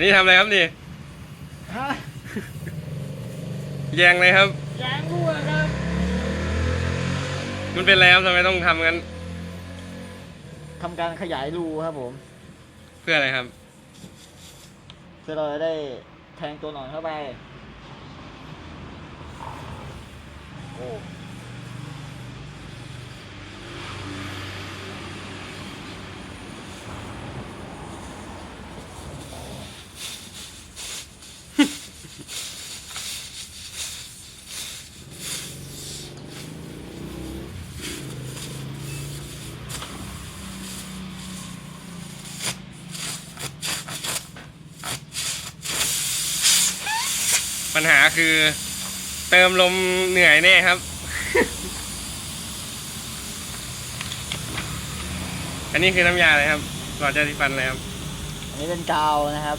นี่ทำอะไรครับนี่ฮะแยงเลยครับ ยางรั่วครับมันเป็นอะไรครับทำไมต้องทำงั้น ทำการขยายรูครับผม เพื่ออะไรครับ เพื่อเราจะได้แทงตัวหนอนเข้าไป ปัญหาคือเติมลมเหนื่อยแน่ครับ อันนี้คือน้ำยาอะไรครับหลอดยาสีฟันอะไรครับ อันนี้เป็นกาวนะครับ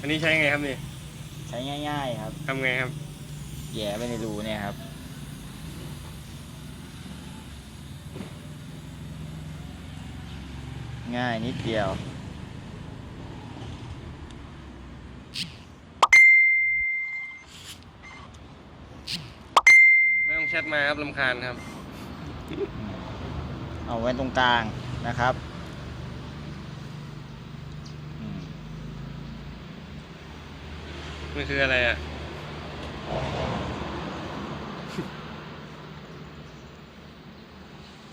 อันนี้ใช้ไงครับนี่ ใช้ง่าย ๆ ครับทำไงครับแหย่ไปในรูเนี่ยครับ ง่ายนิดเดียว ไม่ต้องแชทมาครับลำคาญครับ เอาไว้ตรงกลางนะครับอืมมันคืออะไรอะ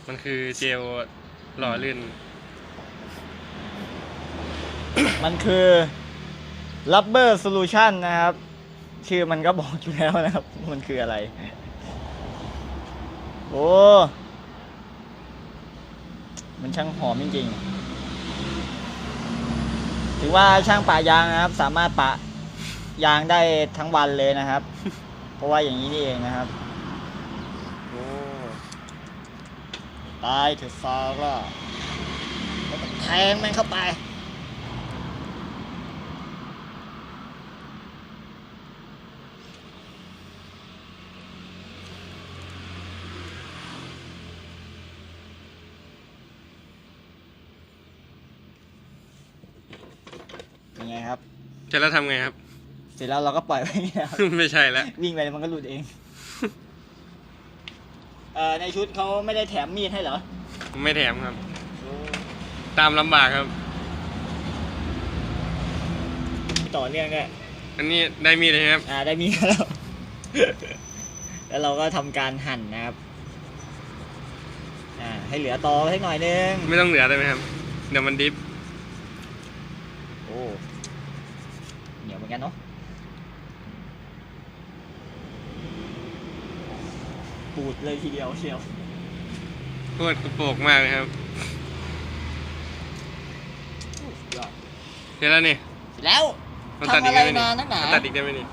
มันคือเจลหล่อลื่น มันคือ rubber solution นะครับ ชื่อมันก็บอกอยู่แล้วนะครับ มันคืออะไร โอ้ มันช่างหอมจริงๆ ถือว่าช่างปะยางนะครับ สามารถปะยางได้ทั้งวันเลยนะครับ เพราะว่าอย่างนี้นี่เองนะครับ โอ้ตายเถอะซาร่าแทงมันเข้าไป เป็นไงครับ เสร็จแล้วทำไงครับ เสร็จแล้วเราก็ปล่อยไว้อย่างนี้นะครับ ไม่ใช่แล้ว วิ่งไปมันก็หลุดเอง เอ่อในชุดเขาไม่ได้แถมมีดให้เหรอไม่แถมครับ ตามลำบากครับ ต่อเนื่องด้วยอันนี้ได้มีดเลยครับ อ่า ได้มีดแล้ว แล้วเราก็ทำการหั่นนะครับ อ่า ให้เหลือตอไว้สักหน่อยนึง ไม่ต้องเหลือได้ไหมครับ เดี๋ยวมันดิฟโอ้ เหนียวเหมือนกันเนาะปูดเลยทีเดียวเชียวโคตรกระโปรกมากเลยครับโอ้สุดยอดเสร็จแล้วนี่เสร็จแล้ว มันตัดทำอีอะกไรได้ไหมนี่มานักหนา มันตัดอีกได้ไหมนี่